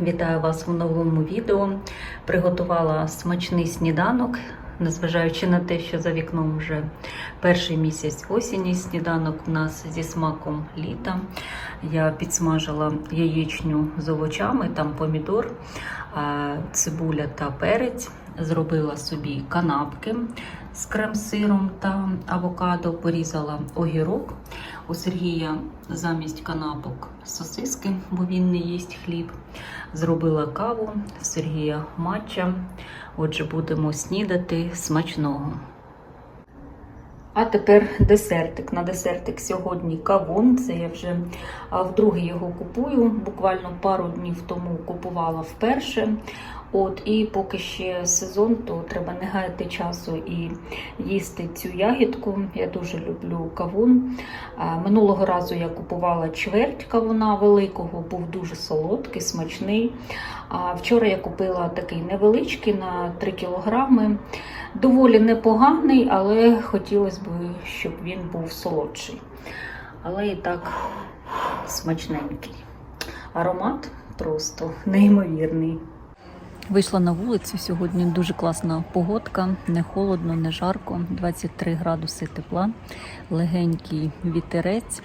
Вітаю вас у новому відео. Приготувала смачний сніданок, незважаючи на те, що за вікном вже перший місяць осені. Сніданок у нас зі смаком літа. Я підсмажила яєчню з овочами, там помідор, цибуля та перець. Зробила собі канапки з крем-сиром та авокадо, порізала огірок. У Сергія замість канапок сосиски, бо він не їсть хліб. Зробила каву, Сергія матча. Отже, будемо снідати смачного. А тепер десертик. На десертик сьогодні кавун. Це я вже вдруге його купую. Буквально пару днів тому купувала вперше. От і поки ще сезон, то треба не гаяти часу і їсти цю ягідку. Я дуже люблю кавун. Минулого разу я купувала чверть кавуна великого, був дуже солодкий, смачний. А вчора я купила такий невеличкий на 3 кілограми. Доволі непоганий, але хотілося б, щоб він був солодший. Але і так смачненький. Аромат просто неймовірний. Вийшла на вулицю сьогодні. Дуже класна погодка, не холодно, не жарко. 23 градуси тепла, легенький вітерець.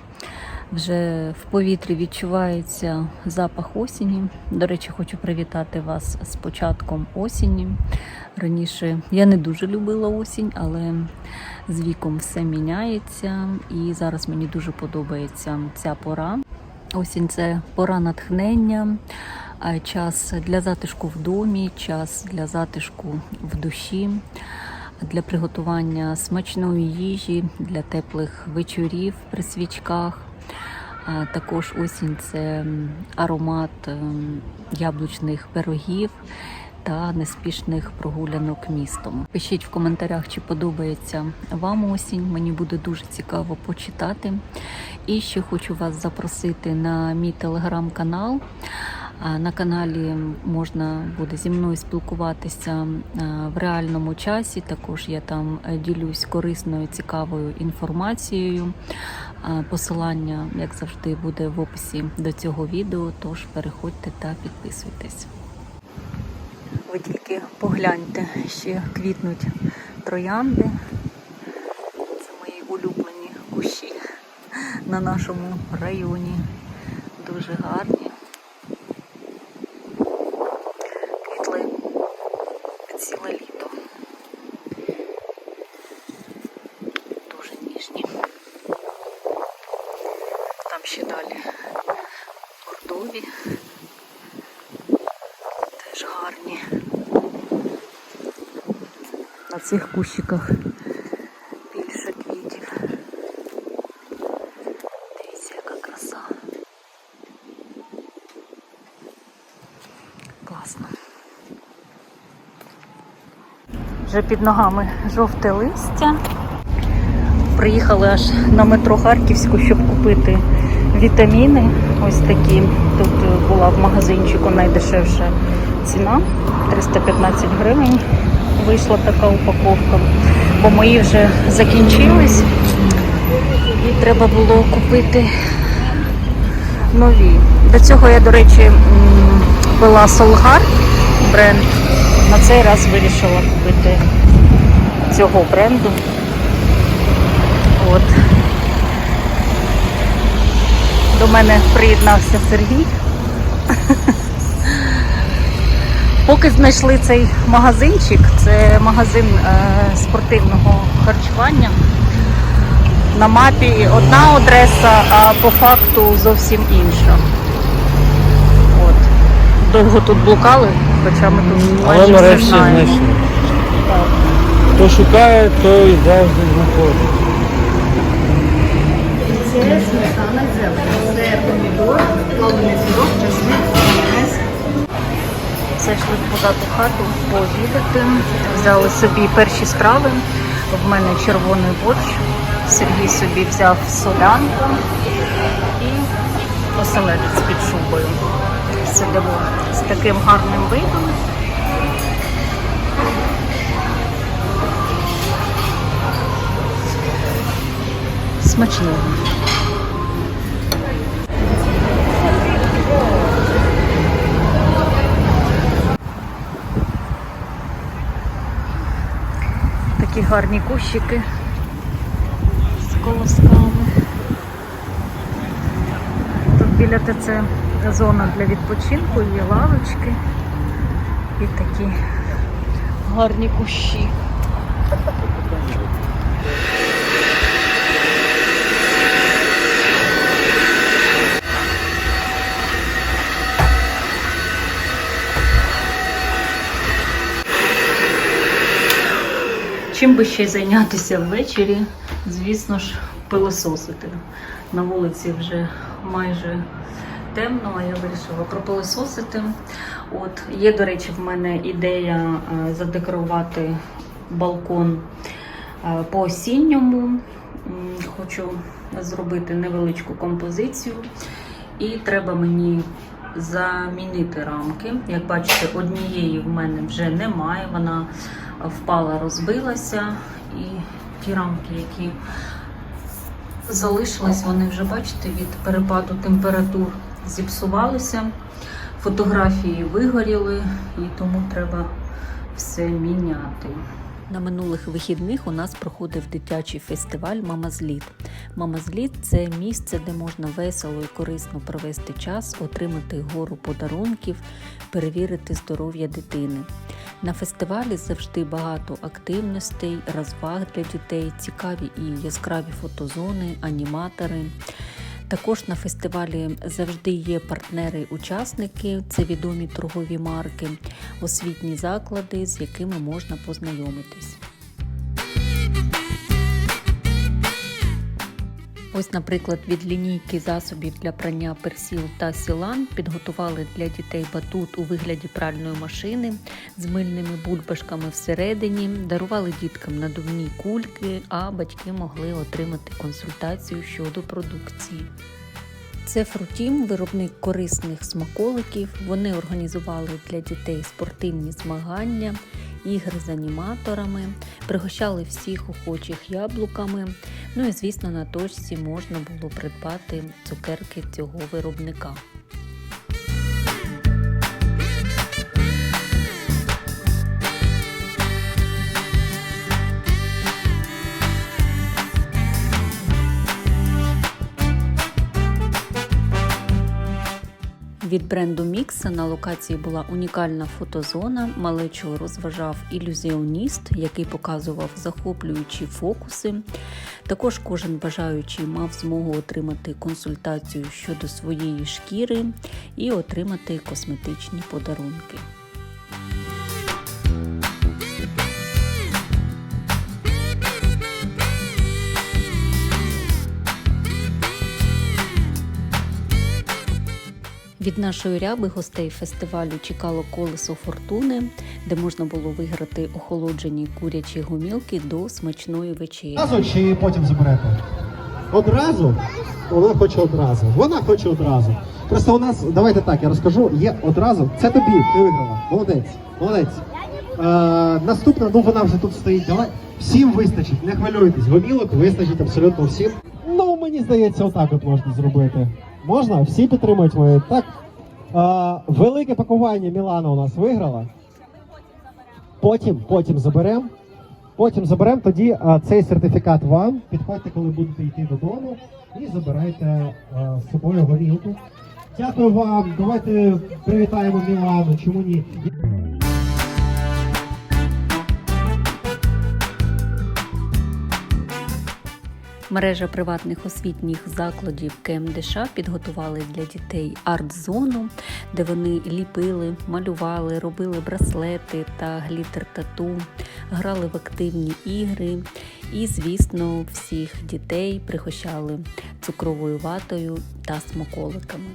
Вже в повітрі відчувається запах осені. До речі, хочу привітати вас з початком осені. Раніше я не дуже любила осінь, але з віком все міняється, і зараз мені дуже подобається ця пора. Осінь це пора натхнення, час для затишку в домі, час для затишку в душі, для приготування смачної їжі, для теплих вечорів при свічках. Також осінь це аромат ем, яблучних пирогів та неспішних прогулянок містом. Пишіть в коментарях, чи подобається вам осінь. Мені буде дуже цікаво почитати. І ще хочу вас запросити на мій телеграм-канал. На каналі можна буде зі мною спілкуватися в реальному часі. Також я там е, ділюсь корисною, цікавою інформацією. Посилання, як завжди, буде в описі до цього відео. Тож переходьте та підписуйтесь. Ви тільки погляньте, ще квітнуть троянди. Це мої улюблені кущі на нашому районі. Дуже гарні. Квітли ціле літо. Дуже ніжні. Там ще далі бордові. Теж гарні. На цих кущиках більше квітів. Дивіться, яка краса. Класно. Вже під ногами жовте листя. Приїхали аж на метро Харківську, щоб купити вітаміни. Ось такі. Тут була в магазинчику найдешевша ціна 315 гривень. Вийшла така упаковка, бо мої вже закінчились. І треба було купити нові. До цього я, до речі, пила Солгар бренд. На цей раз вирішила купити цього бренду. От. До мене приєднався Сергій. Поки знайшли цей магазинчик, це магазин е, спортивного харчування. На мапі одна адреса, а по факту зовсім інша. От. Довго тут блукали, хоча ми тут Але майже все знаємо. знайшли. Так. Хто шукає, той завжди знаходить. Це сметана зелень. Це помідор, плавлений сирок. Зайшли в позаду хату пообідати. Взяли собі перші страви. В мене червоний борщ. Сергій собі взяв солянку і оселедець під шубою. Сидимо з таким гарним видом. Смачного. Гарні кущики з колосками. Тут біля ТЦ зона для відпочинку, є лавочки і такі гарні кущі. Чим би ще зайнятися ввечері, звісно ж, пилососити. На вулиці вже майже темно, а я вирішила пропилососити. От є, до речі, в мене ідея е, задекорувати балкон е, по осінньому. Хочу зробити невеличку композицію, і треба мені замінити рамки. Як бачите, однієї в мене вже немає. Вона впала, розбилася, і ті рамки, які залишились, вони вже бачите від перепаду температур зіпсувалися. Фотографії вигоріли, і тому треба все міняти. На минулих вихідних у нас проходив дитячий фестиваль Мама зліт. Мама зліт це місце, де можна весело і корисно провести час, отримати гору подарунків, перевірити здоров'я дитини. На фестивалі завжди багато активностей, розваг для дітей, цікаві і яскраві фотозони, аніматори. Також на фестивалі завжди є партнери-учасники, це відомі торгові марки, освітні заклади, з якими можна познайомитись. Ось, наприклад, від лінійки засобів для прання персіл та сілан підготували для дітей батут у вигляді пральної машини з мильними бульбашками всередині, дарували діткам надувні кульки, а батьки могли отримати консультацію щодо продукції. Це Фрутім, виробник корисних смаколиків. Вони організували для дітей спортивні змагання, ігри з аніматорами, пригощали всіх охочих яблуками. Ну і звісно, на точці можна було придбати цукерки цього виробника. Від бренду Мікса на локації була унікальна фотозона. Малечу розважав ілюзіоніст, який показував захоплюючі фокуси. Також кожен бажаючий мав змогу отримати консультацію щодо своєї шкіри і отримати косметичні подарунки. Від нашої ряби гостей фестивалю чекало колесо фортуни, де можна було виграти охолоджені курячі гумілки до смачної вечері. Одразу чи потім заберете? Одразу? Вона хоче одразу. Вона хоче одразу. Просто у нас, давайте так, я розкажу, є одразу. Це тобі, ти виграла. Молодець, молодець. Е, наступна, ну вона вже тут стоїть. Давай. Всім вистачить, не хвилюйтесь. Гомілок вистачить абсолютно всім. Ну, мені здається, отак от можна зробити. Можна? Всі підтримують моє. Так. Е, велике пакування Мілана у нас виграла. Потім, потім заберемо. Потім заберемо тоді а, цей сертифікат вам. Підходьте, коли будете йти додому, і забирайте а, з собою горілку. Дякую вам. Давайте привітаємо Мілану. Чому ні? Мережа приватних освітніх закладів КМДШ підготували для дітей арт-зону, де вони ліпили, малювали, робили браслети та глітер-тату, грали в активні ігри і, звісно, всіх дітей пригощали цукровою ватою та смаколиками.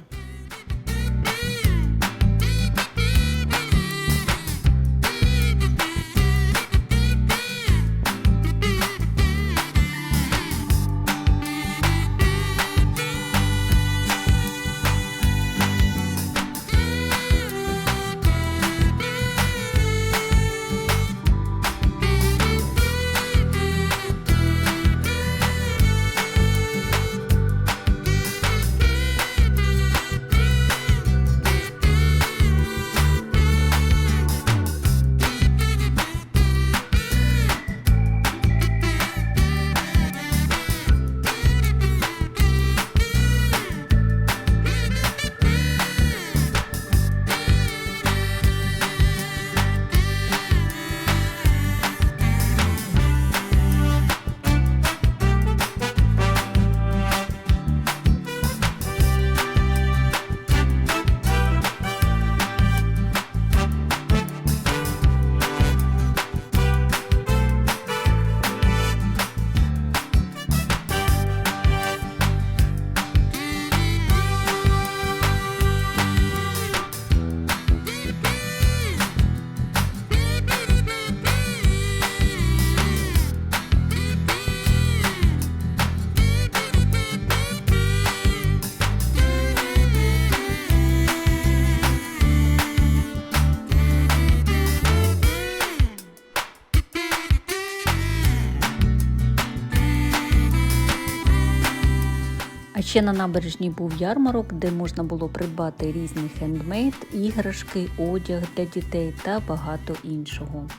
Ще на набережній був ярмарок, де можна було придбати різний хендмейд, іграшки, одяг для дітей та багато іншого.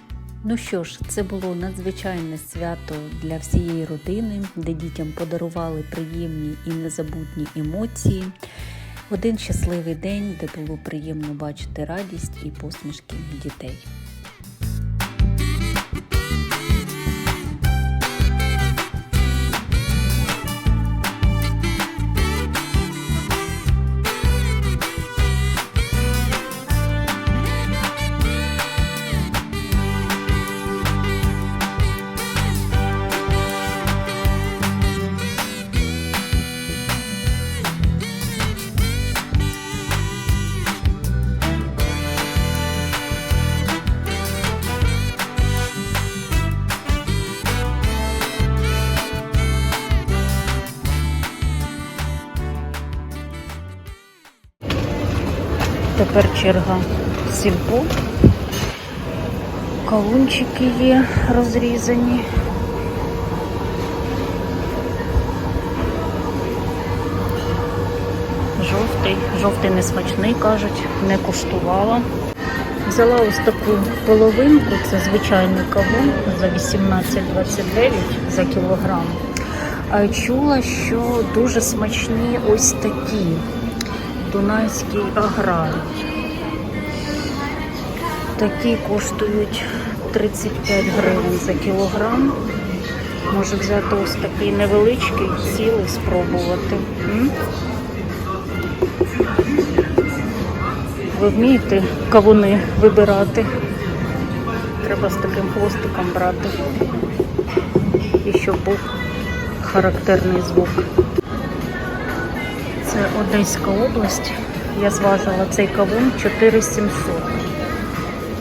Ну що ж, це було надзвичайне свято для всієї родини, де дітям подарували приємні і незабутні емоції. Один щасливий день, де було приємно бачити радість і посмішки дітей. Тепер черга сільпо. Кавунчики є розрізані. Жовтий, жовтий несмачний, кажуть, не куштувала. Взяла ось таку половинку, це звичайний кавун за 18,29 за кілограм. А чула, що дуже смачні ось такі Дунайський аграр. Такі коштують 35 гривень за кілограм. Може взяти ось такий невеличкий, цілий спробувати. М? Ви вмієте кавуни вибирати? Треба з таким хвостиком брати. І щоб був характерний звук. Це Одеська область. Я зважила цей кавун 4700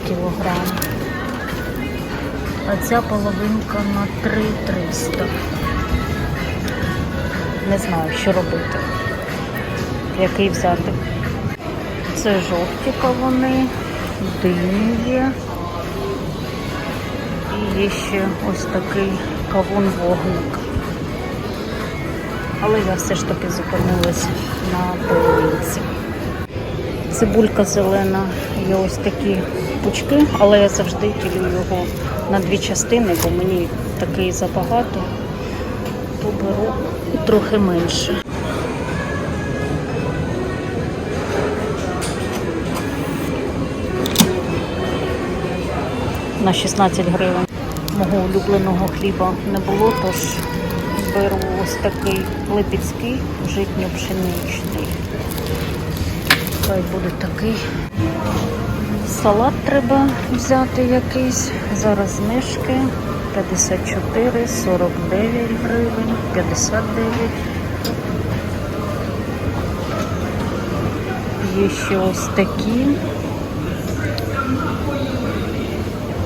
кілограм. А ця половинка на 3300. Не знаю, що робити. Який взяти. Це жовті кавуни, дині є. І є ще ось такий кавун-вогник. Але я все ж таки зупинилась на половинці. Цибулька зелена, є ось такі пучки, але я завжди ділю його на дві частини, бо мені такий забагато, то беру трохи менше. На 16 гривень. Мого улюбленого хліба не було, тож беру ось такий липецький житньо-пшеничний. Хай буде такий. Салат треба взяти якийсь. Зараз знижки 54, 49 гривень, 59. Є ще ось такі.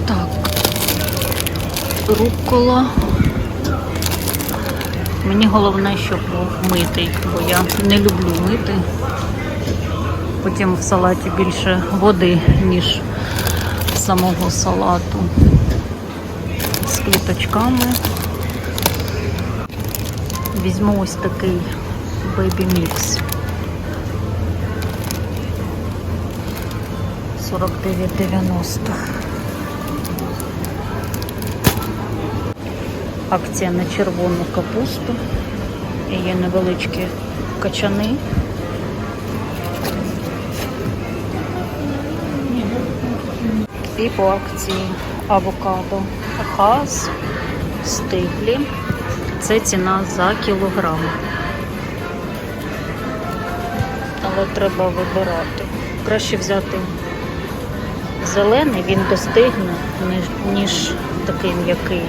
Так. Рукола. Мені головне, щоб був митий, бо я не люблю мити. Потім в салаті більше води, ніж самого салату. З квіточками. Візьму ось такий Mix. 49,90. Акція на червону капусту. І є невеличкі качани. І по акції авокадо. Хас, стиглі. Це ціна за кілограм. Але треба вибирати. Краще взяти зелений, він достигне, ніж- такий м'який.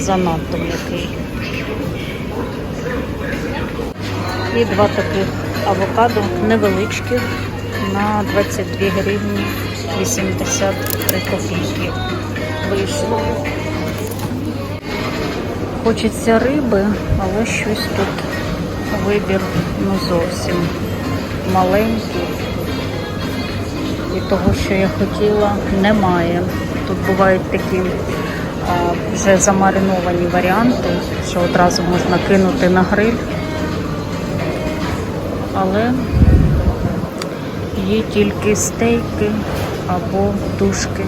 Занадто м'який. І два таких авокадо невеличких на 22 гривні 83 копійки. Вийшло. Хочеться риби, але щось тут вибір ну зовсім маленький. І того, що я хотіла, немає. Тут бувають такі вже замариновані варіанти, що одразу можна кинути на гриль. Але є тільки стейки або тушки.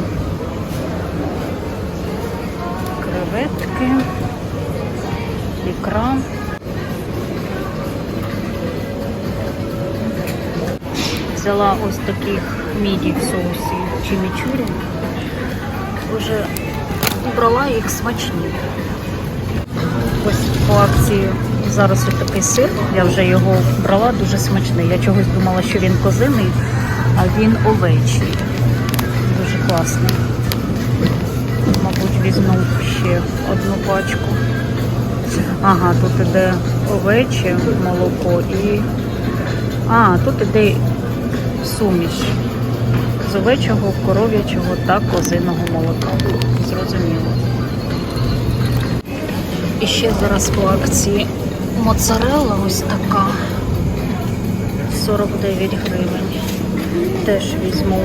Креветки, ікра. Взяла ось таких міді в соусі чимічурі. Вже брала їх смачні. Ось по акції зараз ось такий сир. Я вже його брала, дуже смачний. Я чогось думала, що він козиний, а він овечий. Дуже класний. Мабуть, візьму ще одну пачку. Ага, тут іде овече молоко і. А, тут іде суміш з коров'ячого та козиного молока. Зрозуміло. І ще зараз по акції моцарелла ось така 49 гривень. Теж візьму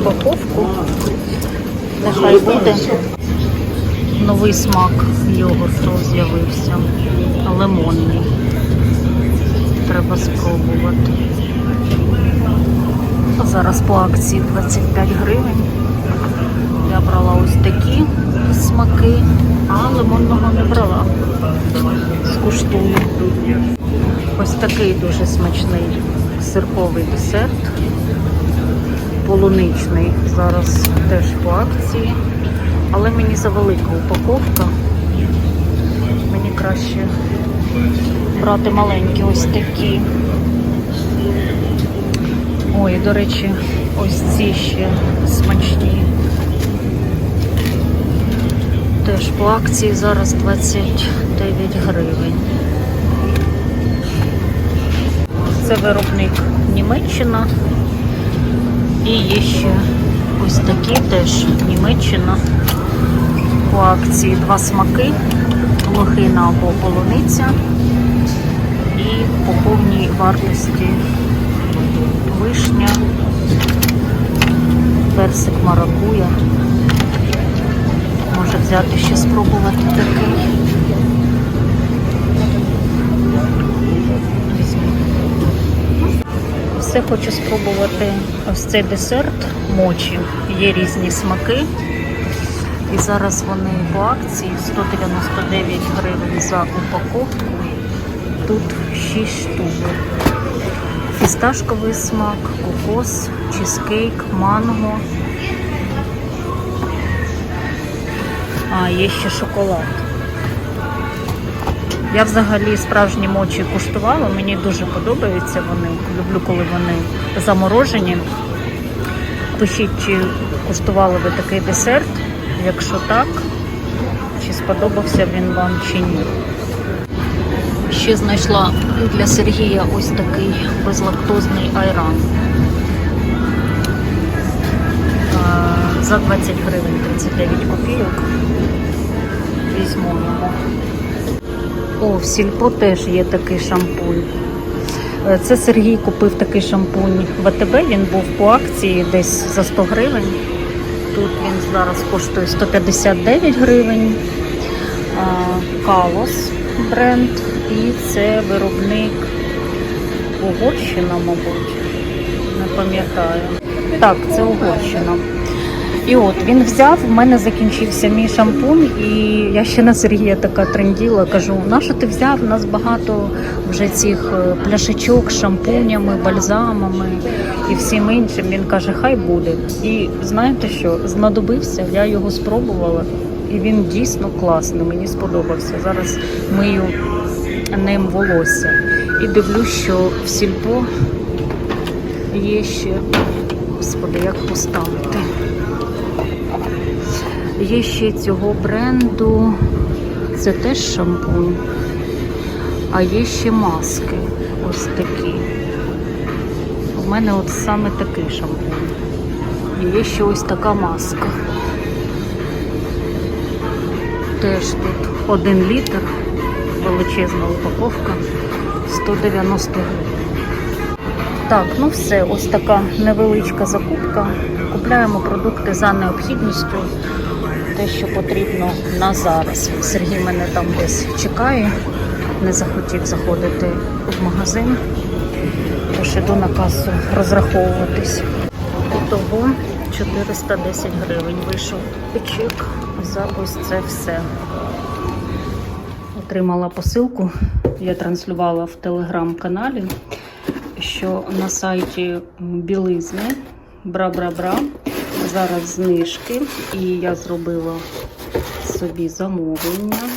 упаковку. Нехай буде. Новий смак йогурту з'явився. Лимонний. Треба спробувати. Зараз по акції 25 гривень. Я брала ось такі смаки, а лимонного не брала. Скуштую. Ось такий дуже смачний сирковий десерт. Полуничний. Зараз теж по акції. Але мені завелика упаковка. Мені краще брати маленькі ось такі. Ой, до речі, ось ці ще смачні. Теж по акції зараз 29 гривень. Це виробник Німеччина. І є ще ось такі теж Німеччина. По акції два смаки, лохина або полуниця. І по повній вартості вишня, персик маракуя. Може взяти ще спробувати такий. Все хочу спробувати ось цей десерт мочі. Є різні смаки. І зараз вони по акції 199 гривень за упаковку. Тут 6 штук. Фісташковий смак, кокос, чизкейк, манго. А, є ще шоколад. Я взагалі справжні мочі куштувала, мені дуже подобаються вони. Люблю, коли вони заморожені. Пишіть, чи куштували ви такий десерт. Якщо так, чи сподобався він вам чи ні. Ще знайшла для Сергія ось такий безлактозний айран. За 20 гривень 39 копійок. Візьму його. О, в сільпо теж є такий шампунь. Е, Це Сергій купив такий шампунь в АТБ, він був по акції десь за 100 гривень. Тут він зараз коштує 159 гривень. А, Калос бренд. І це виробник Угорщина, мабуть. Не пам'ятаю. Так, це Угорщина. І от він взяв, в мене закінчився мій шампунь, і я ще на Сергія така тренділа, кажу, на що ти взяв? У нас багато вже цих е, пляшечок з шампунями, бальзамами і всім іншим. Він каже, хай буде. І знаєте що? Знадобився, я його спробувала, і він дійсно класний, мені сподобався. Зараз мию ним волосся. І дивлюсь, що в сільпо є ще. Господи, як поставити? Є ще цього бренду. Це теж шампунь. А є ще маски. Ось такі. У мене от саме такий шампунь. І є ще ось така маска. Теж тут один літр, величезна упаковка, 190 гривень. Так, ну все, ось така невеличка закупка. Купляємо продукти за необхідністю. те, що потрібно на зараз. Сергій мене там десь чекає, не захотів заходити в магазин, тож іду на касу розраховуватись. Ітого 410 гривень вийшов чек за ось це все. Отримала посилку, я транслювала в телеграм-каналі, що на сайті білизни бра-бра-бра зараз знижки, і я зробила собі замовлення.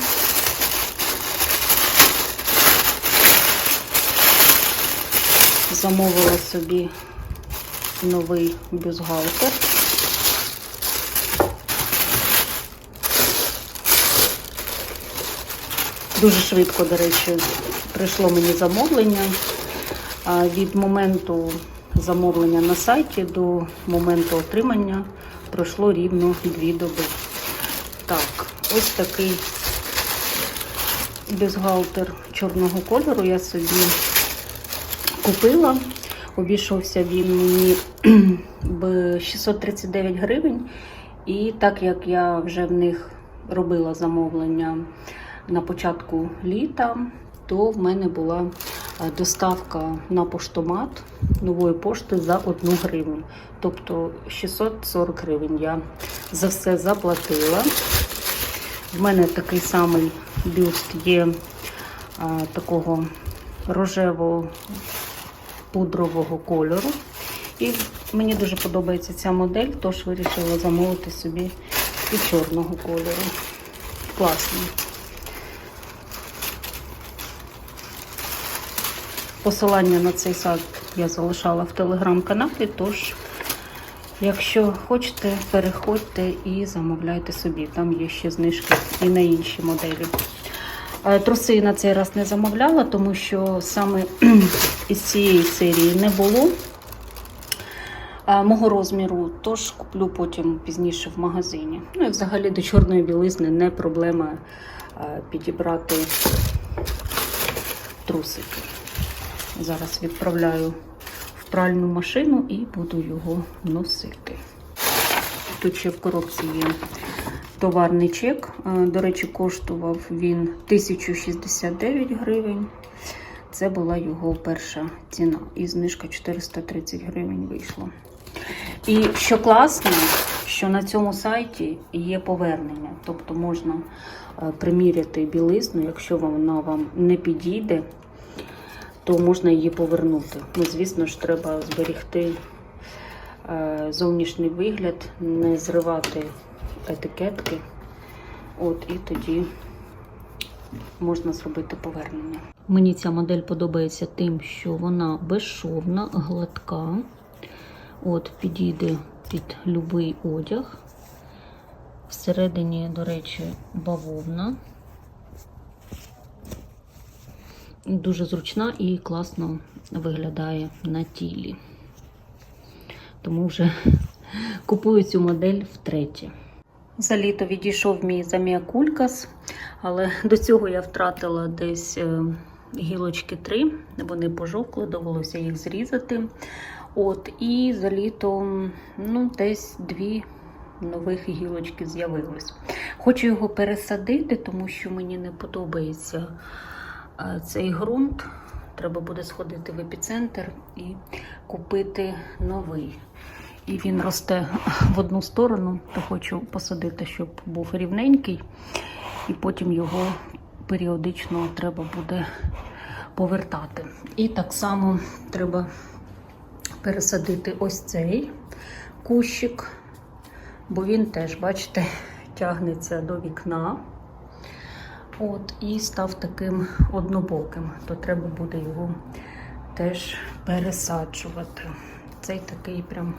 Замовила собі новий бюстгальтер. Дуже швидко, до речі, прийшло мені замовлення. Від моменту замовлення на сайті до моменту отримання пройшло рівно дві доби. Так, ось такий бюстгальтер чорного кольору я собі купила. Обійшовся він мені в 639 гривень. І так як я вже в них робила замовлення на початку літа, то в мене була е, доставка на поштомат нової пошти за 1 гривню. Тобто 640 гривень я за все заплатила. В мене такий самий бюст є а, такого рожевого пудрового кольору. І мені дуже подобається ця модель, тож вирішила замовити собі і чорного кольору. Класний. Посилання на цей сайт я залишала в телеграм-каналі, тож, якщо хочете, переходьте і замовляйте собі. Там є ще знижки і на інші моделі. Е, Труси на цей раз не замовляла, тому що саме із цієї серії не було е, мого розміру, тож куплю потім пізніше в магазині. Ну і взагалі до чорної білизни не проблема е, підібрати трусики. Зараз відправляю в пральну машину і буду його носити. Тут ще в коробці є товарний чек. Е, До речі, коштував він 1069 гривень. Це була його перша ціна. І знижка 430 гривень вийшла. І що класно, що на цьому сайті є повернення. Тобто можна е, приміряти білизну, якщо вона вам не підійде, то можна її повернути. Ну, звісно ж, треба зберегти е, зовнішній вигляд, не зривати етикетки. От, і тоді можна зробити повернення. Мені ця модель подобається тим, що вона безшовна, гладка. От, підійде під будь-який одяг. Всередині, до речі, бавовна. Дуже зручна і класно виглядає на тілі. Тому вже купую цю модель втретє. За літо відійшов мій заміакулькас, але до цього я втратила десь е, гілочки три. Вони пожовкли, довелося їх зрізати. От, і за літо ну, десь дві нових гілочки з'явилось. Хочу його пересадити, тому що мені не подобається цей ґрунт. Треба буде сходити в епіцентр і купити новий. І він росте в одну сторону, то хочу посадити, щоб був рівненький, і потім його періодично треба буде повертати. І так само треба пересадити ось цей кущик, бо він теж, бачите, тягнеться до вікна. От, і став таким однобоким, то треба буде його теж пересаджувати. Цей такий прям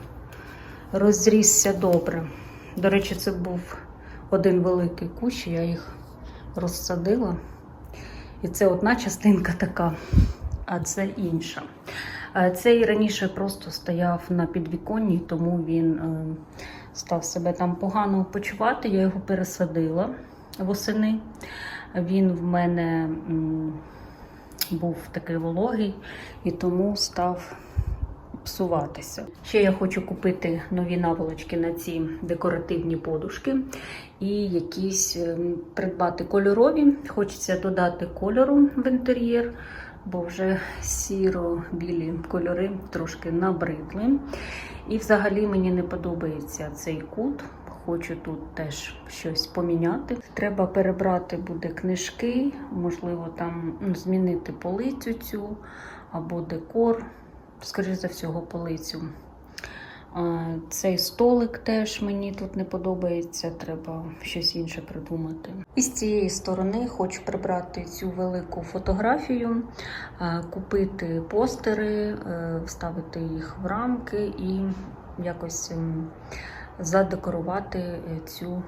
розрісся добре. До речі, це був один великий кущ, я їх розсадила. І це одна частинка така, а це інша. Цей раніше просто стояв на підвіконні, тому він е, став себе там погано почувати. Я його пересадила восени. Він в мене був такий вологий і тому став псуватися. Ще я хочу купити нові наволочки на ці декоративні подушки і якісь ем, придбати кольорові. Хочеться додати кольору в інтер'єр, бо вже сіро-білі кольори трошки набридли. І взагалі мені не подобається цей кут. Хочу тут теж щось поміняти. Треба перебрати буде книжки, можливо, там ну, змінити полицю цю або декор, скоріше за всього, полицю. Цей столик теж мені тут не подобається, треба щось інше придумати. І з цієї сторони хочу прибрати цю велику фотографію, купити постери, е, вставити їх в рамки і якось ем, задекорувати е, цю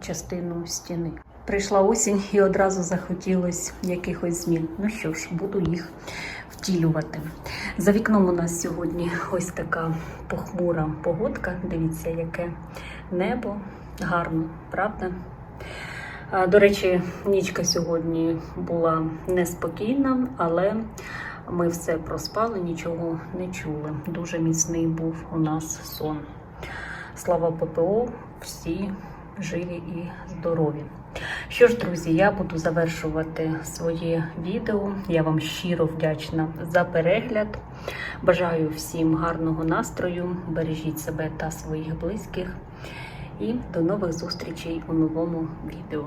частину стіни. Прийшла осінь і одразу захотілося якихось змін. Ну що ж, буду їх втілювати. За вікном у нас сьогодні ось така похмура погодка. Дивіться, яке небо гарно, правда? До речі, нічка сьогодні була неспокійна, але ми все проспали, нічого не чули. Дуже міцний був у нас сон. Слава ППО, всі живі і здорові. Що ж, друзі, я буду завершувати своє відео. Я вам щиро вдячна за перегляд. Бажаю всім гарного настрою. Бережіть себе та своїх близьких. І до нових зустрічей у новому відео.